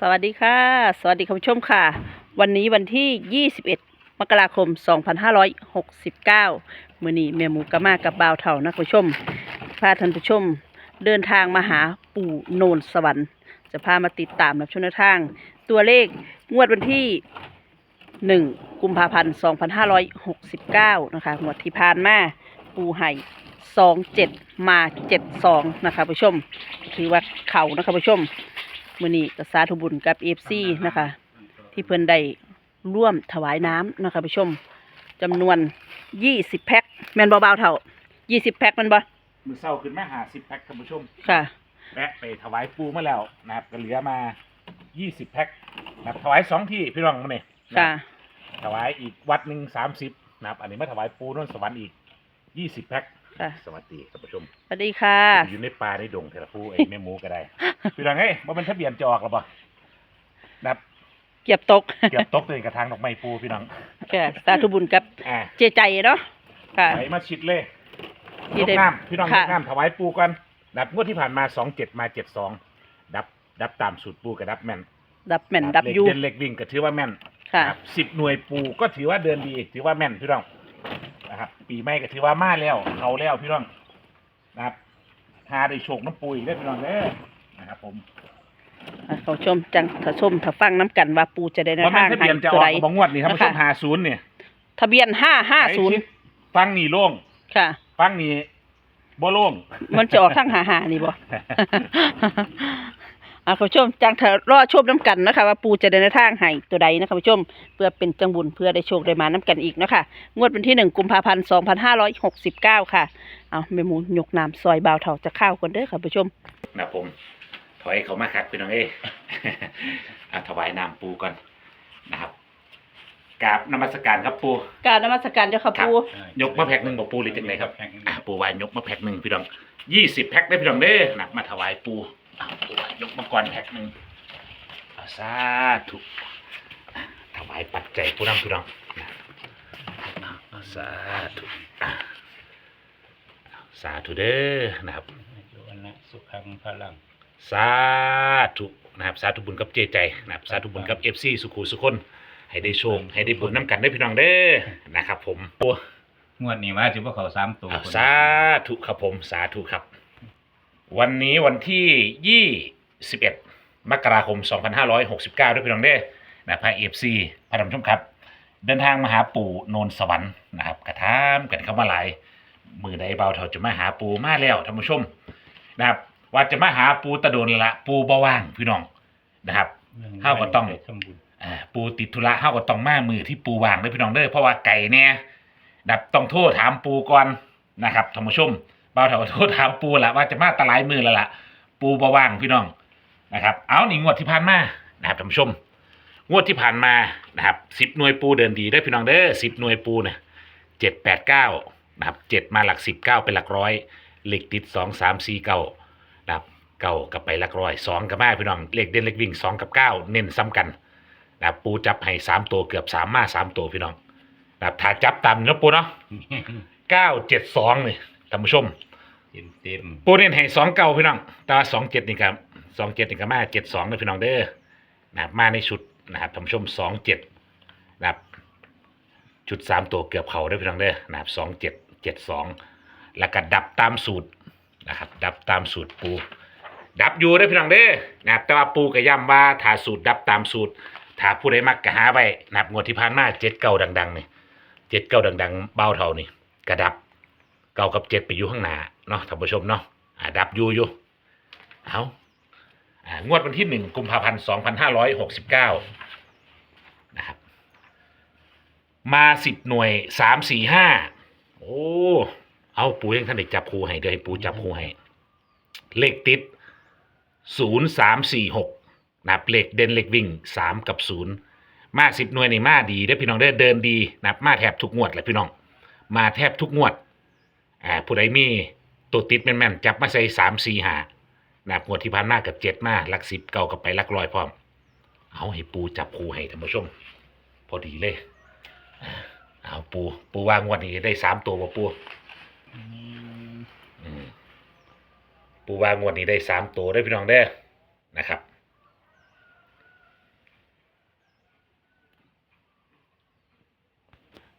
สวัสดีค่ะ สวัสดีคุณผู้ชมค่ะ วันนี้วันที่ 21 มกราคม 2569 มื้อนี้แม่หมูกะมากับบ่าวเถ่านะคุณผู้ชม พาท่านผู้ชม เดินทางมาหาปู่โนนสวรรค์ จะพามาติดตามรับชมแนวทาง ตัวเลขงวดวันที่ 1 กุมภาพันธ์ 2569 นะคะ งวดที่ผ่านมาปู่ไห่27มา72นะคะผู้ชม ถือว่าเขานะคะผู้ชม มือนี้กสาธุบุญกับเอฟซีนะคะ ที่เพิ่นได้ร่วมถวายน้ำนะคะผู้ชมจำนวนยี่สิบแพ็คแมนเบาๆเท่ายี่สิบแพ็คแมันบ่มือเศร้าขึ้นมาหาสิบแพ็คท่านผู้ชมค่ะ แวะไปถวายปูมาแล้วนะครับก็เหลือมายี่สิบแพ็คนะครับถวายสองที่พี่น้องมาเนี่ยค่ะ ถวายอีกวัดหนึ่งสามสิบนะครับอันนี้มาถวายปูนนสวรรค์อีกยี่สิบแพ็ค ค่ะ สวัสดีท่านผู้ชมสวัสดีค่ะ อยู่ในป่าในดงเทระพูไอ้แม่หมูก็ได้ พี่น้องเอ้ยว่าเป็นทะเบียนจะออกหรือเปล่านะครับเก็บตกเกือบตกเลยกระทางดอกไม้ปูพี่น้องค่ะสาธุบุญกับอ่าเจใจเนาะค่ะ ไหลมาชิดเลยที่ยกได้น้ำพี่น้องยค่ะ กน้ำถวายปูกันดับงวดที่ผ่านมาสองเจ็ดมาเจ็ดสองดับ ดับตามสูตรปูกับดับแม่นดับแม่นดับเลขอยูเด่นเลขวิ่งก็ถือว่าแม่นค่ะ สิบหน่วยปูก็ถือว่าเดินดี ถือว่าแม่นพี่น้องนะครับ ปีใหม่ก็ถือว่ามาแล้ว เขาแล้วพี่น้องนะครับหาได้โชคน้ำปูอีกได้อพี่น้องเด้อนะครับผมอะเขาชมจังถ้าชมถ้าฟังน้ำกันว่าปูจะได้แนวว่าแม่ทางนทะให้เบียนจะอตัวอกใดบางงวดนี่ครับผู้ชมนะคะหาศูนย์เนี่ยทะเบียนห้าห้าศูนย์ฟังนี่โล่งค่ะฟังนี่บ่โล่งมันจะออกทั้งหาหานี่บ่ อะคุณผู้ชมจังเถอะรอชมน้ำกันนะคะว่าปูจะเดินทางให้ตัวใดนะคะคุณผู้ชมเพื่อเป็นจังบุญเพื่อได้โชคได้มาน้ำกันอีกเนาะคะงวดวันที่หนึ่งกุมภาพันธ์สองพันห้าร้อยหกสิบเก้าค่ะเอาแม่หมูยกน้ำซอยบาวเถาจะข้าวคนเด้อค่ะคุณผู้ชมนะผม ถอยเขามาคักพี่น้องเอ้ยอะถวายน้ำปูก่อนนะครับกราบนมัสการครับปูกรารนมัสการเจ้าค่ะปูยกมาแพ็คหนึ่งบอกปูหรือจังไงครับอะปูวายยกมาแพ็คหนึ่งพี่น้องยี่สิบแพ็คได้พี่น้องเด้อนะมาถวายปู อะปูวายยกมาก่อนแพ็คหนึ่งเอาสาธุอะถวายปัจจัยผู้นำพี่น้องนะเอาสาธุอะสาธุเด้อนะครับโยนะสุขังพลังสาธุนะครับสาธุบุญกับเจใจนะครับสาธุบุญกับเอฟซีสุขุสุคนให้ได้โชคให้ได้บุญน้ำกันได้อพี่น้องเด้อนะครับ ผมปูงวดนี้ว่าถือว่าเขาสามตัวอ้าวสาธุครับผมสาธุครับ วันนี้วันที่ 21 มกราคม 2569 ด้วยพี่น้องเด้อนะพระเอฟซีพระดำชมครับ เดินทางมาหาปู่โนนสวรรค์นะครับกระทามกันเข้ามาหลาย มือใดเบาเท่าจะมาหาปู่มาแล้วท่านผู้ชมนะครับว่าจะมาหาปู่ตะโดนละปู่บ่ว่างพี่น้องนะครับเฮาก็ต้องไปทำบุญอ่าปูติดธุระเฮาก็ต้องมามือที่ปูวางเด้อพี่น้องเด้อเพราะว่าไก่เนี่ยดับต้องโทษถามปูก่อนนะครับท่านผู้ชม บ่าวเถาโทษถามปูละว่าจะมาตะหลายมือแล้วล่ะปูบ่ว่างพี่น้องนะครับ เอาหนีงวดที่ผ่านมานะครับท่านผู้ชม งวดที่ผ่านมานะครับสิบหน่วยปูเดินดีได้อพี่น้องเด้อสิบหน่วยปูเนี่ยเจ็ดแปดเก้านะครับเจ็ดมาหลักสิบเก้าเป็นหลักร้อยเลขติดสองสามสี่เก้านะครับเก้ากับไปหลักร้อยสองกับมาพี่น้องเลขเด่นเลขวิ่งสองกับเก้าเน้นซ้ำกันนะครับปูจับให้สามตัวเกือบสามมาสามตัวพี่น้องนะครับถ้าจับตามนี้นะปูเนาะ เก้าเจ็ดสองเลยท่านผู้ชม ต็มเต็มปูเน้นให้สองเก้าพี่น้องต่สองเจ็ดนี่ครับสองเจ็ดนี่ก็มาเจ็ดสองนะพี่น้องเด้อนะครับมาในชุดนะครับท่านผู้ชมสองเจ็ดนะครับชุดสามตัวเกือบเขาได้พี่น้องเด้อนะครับสองเจ็ดเจ็ดสองแล้วก็ดับตามสูตรนะครับ ดับตามสูตรปู ดับอยู่ได้พี่น้องเด้อนะครับแต่ว่าปูก็ย้ำว่าถ้าสูตรดับตามสูตรถ้าผู้ใดมักก็หาไว้นับงวดที่ผ่านมาเจ็ดเก้าดังๆนี่เจ็ดเก้าดัง ๆ เบ้าเท่านี่กระดับ เก้ากับเจ็ดไปอยู่ข้างหน้าเนาะท่านผู้ชมเนาะอ่าดับอยู่อยู่เอาอ่างวดวันที่หนึ่งกุมภาพันธ์สองพันห้าร้อยหกสิบเก้านะครับมาสิบหน่วยสามสี่ห้าโอ้เอาปูยังท่านได้จับคูให้เดี๋ยวให้ปูจับคูให้เลขติดศูนย์สามสี่หกนับเลขเด่นเลขวิ่งสามกับศูนย์มาสิบหน่วยในมาดีเด้อพี่น้องเด้อเดินดีนับมาแทบทุกงวดเลยพี่น้อง มาแทบทุกงวด อ่าผู้ใดมีตัวติดแม่นๆจับมาใส่สามสี่หานะงวดที่ผ่านมากับเจ็ดมาลักสิบเก่ากับไปลักลอยพร้อม เอาให้ปูจับคูให้ท่านผู้ชม พอดีเลยเอาปูปูวางงวดนี้ได้สามตัวบ่ปูปูวางงวดนี้ได้สามตัวได้พี่น้องได้นะครับ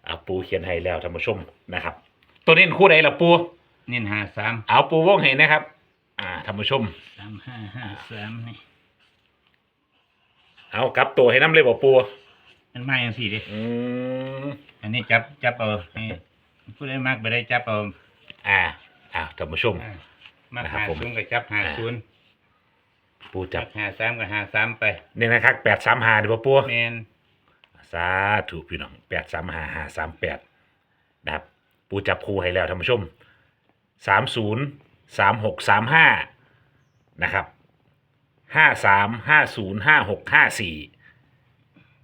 เอาปูเขียนให้แล้วท่านผู้ชมนะครับ ตัวนี้คู่ใดล่ะปูเน้นหาสามเอาปูวงให้นะครับ อ่าท่านผู้ชม สามห้าห้าสามนี่เอากลับตัวให้น้ำเลยบ่ปูมันมาอย่างสี่ดิอืมอันนี้จับจับเอานี่ผู้ใดมากไปได้จับเอาอ่าอ่าท่านผู้ชม อ่ามานะครับหาผม ศูนย์ก็จับหาอ่าศูนย์ปูจัจับบหาสามก็หาสามไปเนี่ยนะครับแปดสามหาดีป่ะปู แมนสาธุพี่น้องแปดสามหาหาสามแปดนะครับ ปูจับคูให้แล้วท่านผู้ชมสามศูนย์สามหกสามห้านะครับห้าสามห้าศูนย์ห้าหกห้าสี่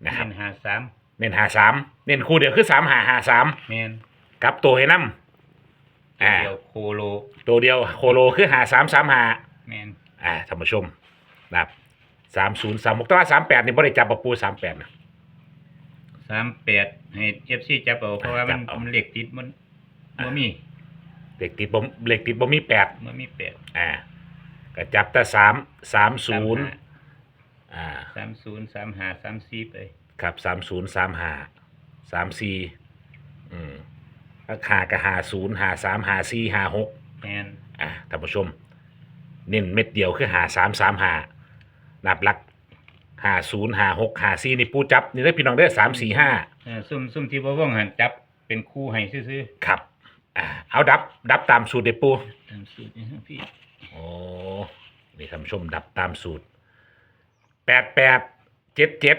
นะครับเน้นหาสามเน้นหาสามเน้นคู่เดียวคือสามหาหาสามแมนกลับตัวให้น้ำอ่าเดียวโคโลตัวเดียวโคโลคือหาสามสามหาแมนอ่าท่านผู้ชมนะครับสามศูนย์สามหกแต่ว่าสามแปดนี่บ่ได้จับปะปูสามแปดนะ สามแปดให้เอฟซีจับเอาเพราะว่ามันจับเอามันเหล็กติดมัน มันมีเหล็กติดบ่เหล็กติดบ่มีแปดมันมีแปดอ่าก็จับแต่สามสามศูนย์อ่าสามศูนย์สามหาสามสี่ไปครับสามศูนย์สามห้าสามสี่อืมราคาก็หาศูนย์หาสามหาสี่หาหกแมนอ่าท่านผู้ชม เน้นเม็ดเดียวคือหาสามสามหานับหลักหาศูนย์หาหกหาสี่นี่ปูจับ นี่ได้อพี่น้องได้อสามสี่ห้าเออซุ่มซุ่มที่บ่ว่องหันจับเป็นคู่ให้ซื่อครับ อ่าเอาดับ ดับตามสูตรเดอปูๆตามสูตรนี่ฮะพี่โอ้นี่ท่านผู้ชมดับตามสูตรแปดแปดเจ็ดเจ็ด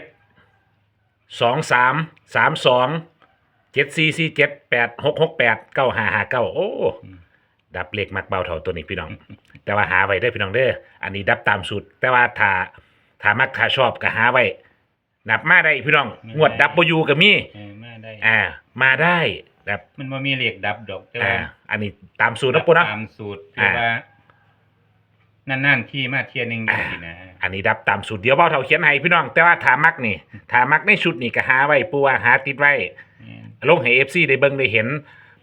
สองสามสามสองเจ็ดสี่สี่เจ็ดแปดหกหกแปดเก้าห้าห้าเก้าโอ้ดับเลขมักเบาเท่าตัวนี้พี่น้อง แต่ว่าหาไว้ได้อพี่น้องเด้ออันนี้ดับตามสูตร แต่ว่าถ้าถ้ามักถ้าชอบก็หาไว้นับมาได้พี่น้องงวดดับเบยูก็มีเออมาได้อ่ามาได้ แบบมันบ่มีเหล็กดับดอกแต่อ่าว่าอันนี้ตามสูตรนะปูนะตามสูตรอ่าแต่ว่า นั่นๆที่มาเทียหนึงจังซี่นะ อันนี้ดับตามสูตรเดียวเบาเท่าเขียนให้พี่น้อง แต่ว่าถามักนี่ถามักในชุดนี่ก็หาไว้ปูว่าหาติดไว้แม่นลงให้เอฟซีได้เบิ่งได้เห็น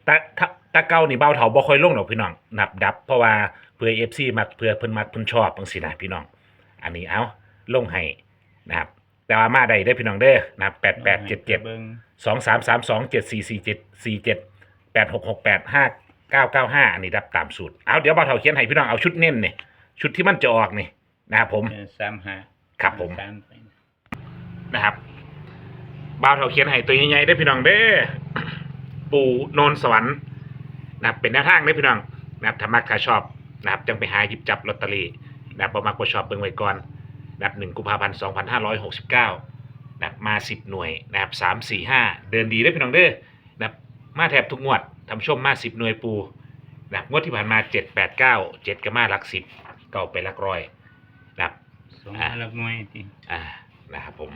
ตะตะตะเก้านี่เบาเท่าบ่ค่อยลงหรอกพี่น้องนับดับ เพราะว่าเพื่อเอฟซีมักเพื่อเพิ่นมักเพิ่นชอบจังซี่นะพี่น้อง อันนี้เอาลงให้นะครับ แต่ว่ามาได้เด้อพี่น้องเด้อนะครับแปดแปดเจ็ดเจ็ดบิ่ง สองสามสามสองเจ็ดสี่สี่เจ็ดสี่เจ็ดแปดหกหกแปดห้าเก้าเก้าห้าอันนี้ดับตามสูตร เอาเดี๋ยวเบาเท่าเขียนให้พี่น้องเอาชุดเน้นนี่ชุดที่มันจะออกนี่นะครับผมเออสามหาครับผม สามไปนะครับบ่าวเถาเขียนให้ตัวใหญ่ๆได้อพี่น้องเด้อ ปู่โนนสวรรค์นะครับเป็นแนวทางได้อพี่น้องนะครับถ้ามักถ้าชอบนะครับจังไปหาหยิบจับลอตเตอรี่นะครับบ่มักบ่ชอบเบิ่งไว้ก่อนนะครับหนึ่งกุมภาพันธ์สองพันห้าร้อยหกสิบเก้า นะครับมาสิบหน่วยนะครับสามสี่ห้าเดินดีได้อพี่น้องเด้อนะครับมาแทบทุกงวดทำชมมาสิบหน่วยปูนะครับงวดที่ผ่านมาเจ็ดแปดเก้าเจ็ดก็มาหลักสิบเก้าไปหลักร้อยนะครับสองมาลักหน่วยที่อ่านะครับผม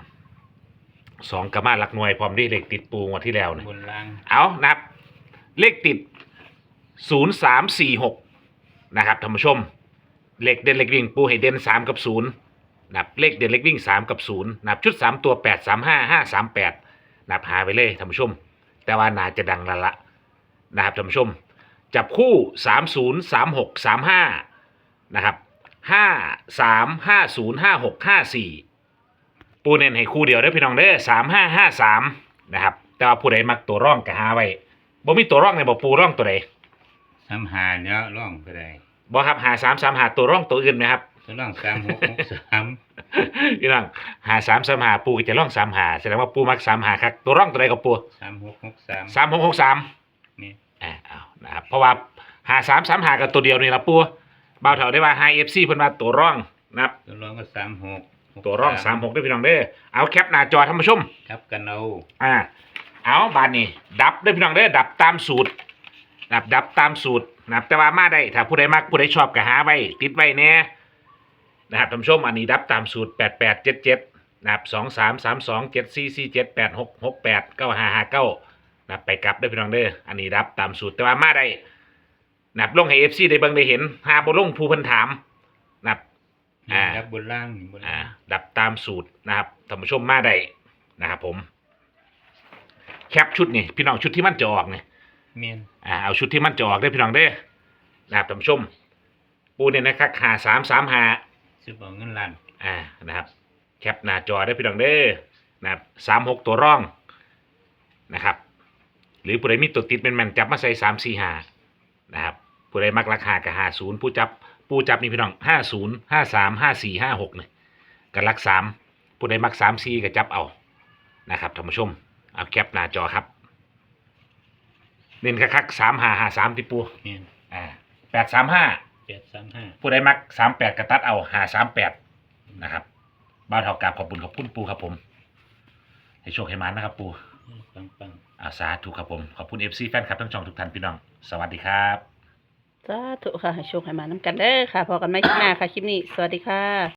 สองกระมาหลักหน่วยพร้อมด้วยเลขติดปูงวดที่แล้วนะบนล่างเอานะครับเลขติดศูนย์สามสี่หกนะครับท่านผู้ชม เลขเด่นเลขวิ่งปูให้เด่นสามกับศู นย์นะครับเลขเด่นเลขวิ่งสามกับศูนย์นะครับชุดสามตัวแปดสามห้าห้าสามแปดนะครับหาไปเลยท่านผู้ชม แต่ว่าน่าจะดังละละนะครับท่านผู้ชม จับคู่สามศูนย์สามหกสามห้านะครับห้าสามห้าศูนย์ห้าหกห้าสี่ปูเน้นให้คู่เดียวได้อพี่น้องเด้อสามห้าห้าสามนะครับแต่ว่าผู้ใดมักตัวร่องก็หาไว้บ่มีตัวร่องในบ่ปูร่องตัวใดสามหาแล้วร่องก็ได้บ่ครับหาสามสามหาตัวร่องตัวอื่นไหมครับ ตัวร่องสามหกหกสามพี่น้องหาสามสามหาปูก็จะร่องสามหาแสดงว่าปูมักสามหาครับตัวร่องตัวใดกับปูสามหกหกสาม สามหกหกสามนี่ อ่าเอานะครับเพราะว่าหาสามสามหากับตัวเดียวนี่ละปูบ่าวเถาได้ว่าไฮเอฟซีเพิ่นว่าตัวร่องนะครับตัวร่องก็สามหกหกตัวร่องสามหกได้อพี่น้องเด้อเอาแคปหน้าจอท่านผู้ชม ครับกันเอาอ่าเอาบานนี้ดับเด้อพี่น้องเด้อดับตามสูตรนะครับดับตามสูตรนะครับแต่ว่ามาได้ถ้าผู้ใดมักผู้ใดชอบก็หาไว้ติดไว้แน่ นะครับท่านผู้ชมอันนี้ดับตามสูตรแปดแปดเจ็ดเจ็ดนะครับสองสามสามสองเจ็ดสี่สี่เจ็ดแปดหกหกแปดเก้าห้าห้าเก้านะครับไปกลับเด้อพี่น้องเด้ออันนี้ดับตามสูตรแต่ว่ามาได้นะครับลงให้เอฟซีได้เบิ่งได้เห็นหาบ่ลงผู้เพิ่นถามนะครับอ่าครับบนล่างนี่บนอ่าล่างดับตามสูตรนะครับท่านผู้ชมมาได้นะครับผม แคปชุดนี่พี่น้องชุดที่มันจะออกนี่ เมียนอ่าเอาชุดที่มันจะออกได้อพี่น้องเด้อนะครับท่านผู้ชมปูเนี่ยนะครับหาสามสามหา ซื้อเอาเงินล้านอ่านะครับแคปหน้าจอได้อพี่น้องเด้อนะครับสามหกตัวร่องนะครับ หรือผู้ใดมีตัวติดเป็นแมนๆจับมาใส่สามสี่ห้านะครับผู้ใดมักราคากับห้าศูนย์ผู้จับผู้จับนี่พี่น้องห้าศูนย์ห้าสามห้าสี่ห้าหกเนี่ยกับลักสามผู้ใดมักสามสี่ก็จับเอานะครับท่านผู้ชมเอาแคปหน้าจอครับเน้นคักๆสามห้าห้าสามติปูแม่นอ่าแปดสามห้า แปดสามห้า ผู้ใดมักสามแปดกระตัดเอาหาสามแปดนะครับบ้านเท่ากราบขอบคุณขอบคุณปูครับผม ให้โชคให้มันนะครับปูปังปังอาสาธุครับผม ขอบคุณเอฟซีแฟนคลับทั้งช่องทุกท่านพี่น้อง สวัสดีครับสาธุค่ะให้โชคให้มาน้ำกันเด้อค่ะพอกันไหมคลิปหน้าค่ะ คลิปนี้ สวัสดีค่ะ